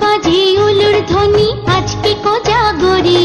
বাজে উলুর ধ্বনি আজকে কোজাগরী।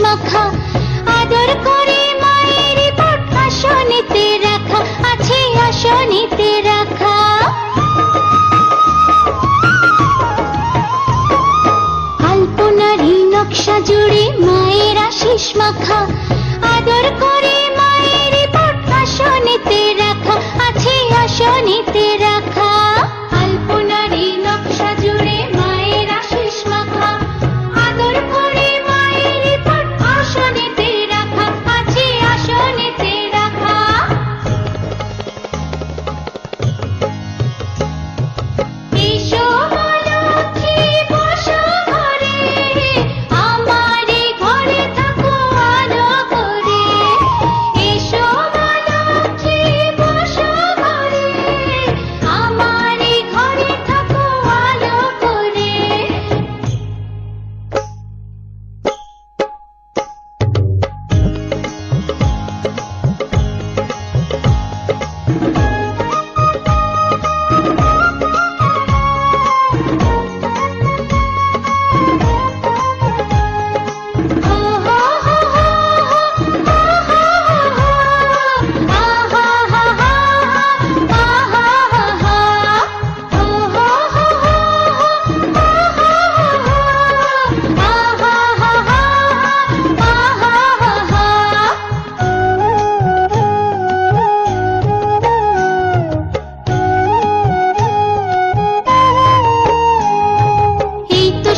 মাখা। আদর করে মায়ের পট আসনেতে রাখা, আছে আসনেতে রাখা। নকশা জুড়ে মায়ের আশিস মাখা। আদর করে মায়ের আসনেতে রাখা, আছে আসনেতে রাখা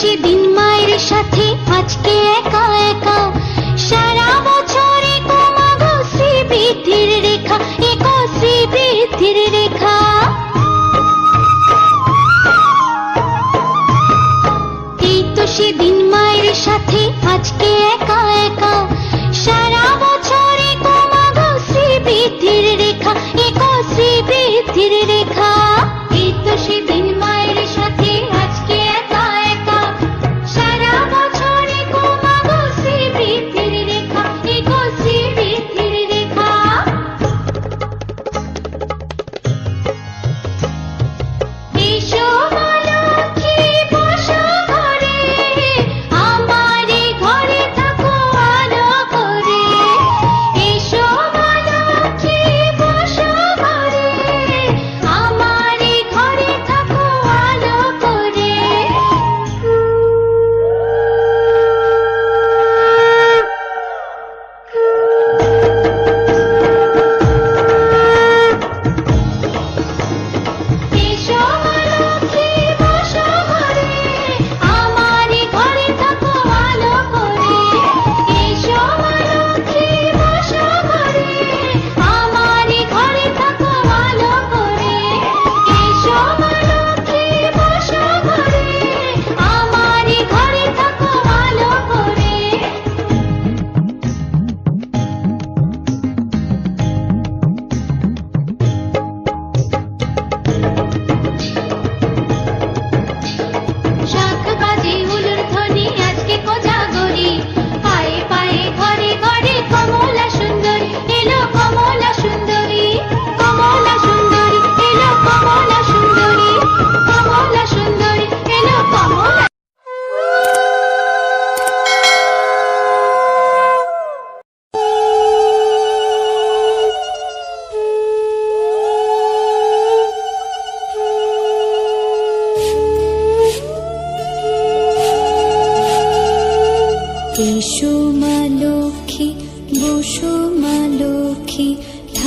সেদিন মায়ের সাথে, আজকে একা একা। সারা বছরে কমাগো শ্রীবৃদ্ধির রেখা এক শ্রীবৃদ্ধির রেখা। এই সেদিন মায়ের সাথে, আজকে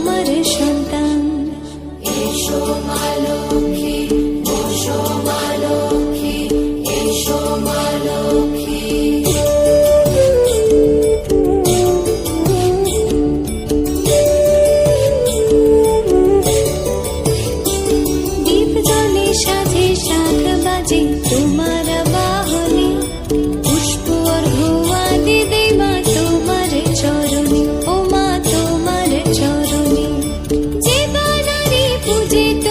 আমার সন্তান। এসো আলো chiquitito.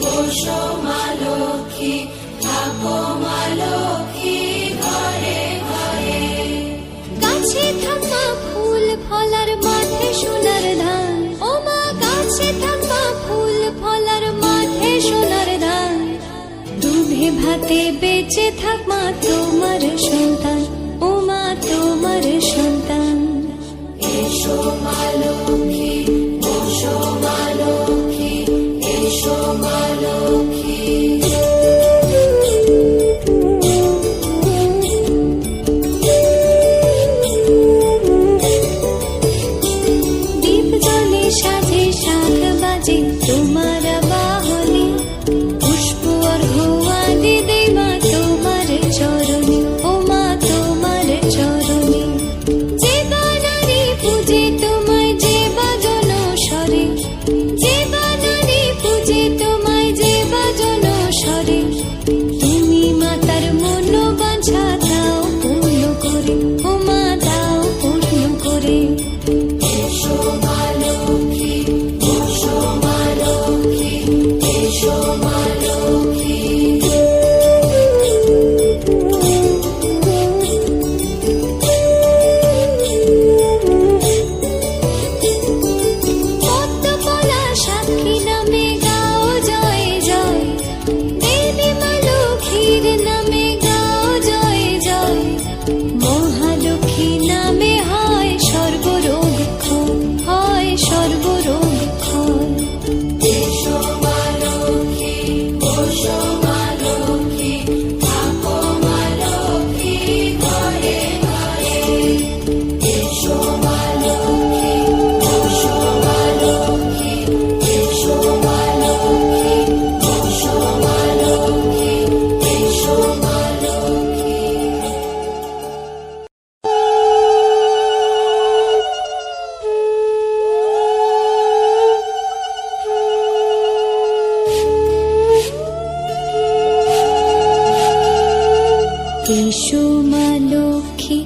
বসো থাকা ফুল ফলার মাঠে সোনার ধান। ও মা থাকা ফুল ফলার মাঠে সোনার ধান। দুধে ভাতে বেঁচে থাক মা তোমার সন্তান। ও মা তোমার সন্তান। এসো মা show my love. মা লক্ষ্মী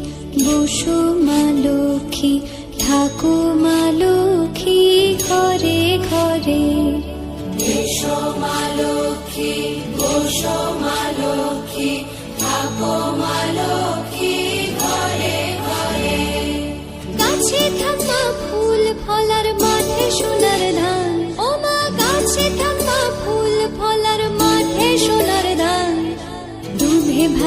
বসো মা লক্ষ্মী ঠাকো মা লক্ষ্মী ঘরে ঘরে। গাছে ফুল ফলার মাঠে সোনার ধান